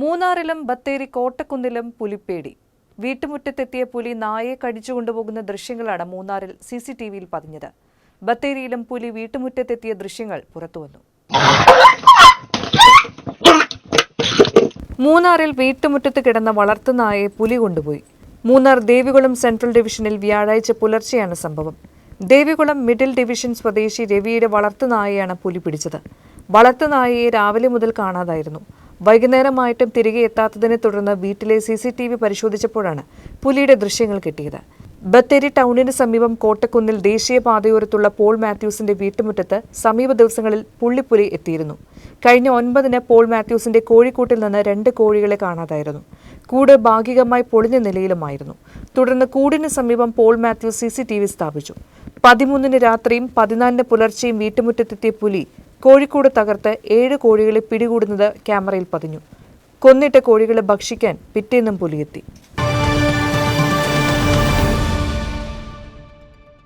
മൂന്നാറിലും ബത്തേരി കോട്ടക്കുന്നിലും പുലിപ്പേടി വീട്ടുമുറ്റത്തെത്തിയ പുലി നായെ കടിച്ചുകൊണ്ടുപോകുന്ന ദൃശ്യങ്ങളാണ് മൂന്നാറിൽ സി സി ടി വിയിൽ പതിഞ്ഞത്. ബത്തേരിയിലും പുലി വീട്ടുമുറ്റത്തെത്തിയ ദൃശ്യങ്ങൾ പുറത്തുവന്നു. മൂന്നാറിൽ വീട്ടുമുറ്റത്ത് കിടന്ന വളർത്തുനായയെ പുലി കൊണ്ടുപോയി. മൂന്നാർ ദേവികുളം സെൻട്രൽ ഡിവിഷനിൽ വ്യാഴാഴ്ച പുലർച്ചെയാണ് സംഭവം. ദേവികുളം മിഡിൽ ഡിവിഷൻ സ്വദേശി രവിയുടെ വളർത്തുനായയാണ് പുലി പിടിച്ചത്. വളർത്തുനായയെ രാവിലെ മുതൽ കാണാതായിരുന്നു. വൈകുന്നേരമായിട്ടും തിരികെ എത്താത്തതിനെ തുടർന്ന് വീട്ടിലെ സി സി ടി വി പരിശോധിച്ചപ്പോഴാണ് പുലിയുടെ ദൃശ്യങ്ങൾ കിട്ടിയത്. ബത്തേരി ടൗണിന് സമീപം കോട്ടക്കുന്നിൽ ദേശീയപാതയോരത്തുള്ള പോൾ മാത്യൂസിന്റെ വീട്ടുമുറ്റത്ത് സമീപ ദിവസങ്ങളിൽ പുള്ളിപ്പുലി എത്തിയിരുന്നു. കഴിഞ്ഞ ഒൻപതിന് പോൾ മാത്യൂസിന്റെ കോഴിക്കൂട്ടിൽ നിന്ന് രണ്ട് കോഴികളെ കാണാതായിരുന്നു. കൂട് ഭാഗികമായി പൊളിഞ്ഞ നിലയിലുമായിരുന്നു. തുടർന്ന് കൂടിന് സമീപം പോൾ മാത്യൂസ് സി സ്ഥാപിച്ചു. പതിമൂന്നിന് രാത്രിയും പതിനാലിന് പുലർച്ചെയും വീട്ടുമുറ്റത്തെത്തിയ പുലി കോഴിക്കൂട് തകർത്ത് ഏഴ് കോഴികളെ പിടികൂടുന്നത് ക്യാമറയിൽ പതിഞ്ഞു. കൊന്നിട്ട കോഴികളെ ഭക്ഷിക്കാൻ പിറ്റേന്നും പുലിയെത്തി.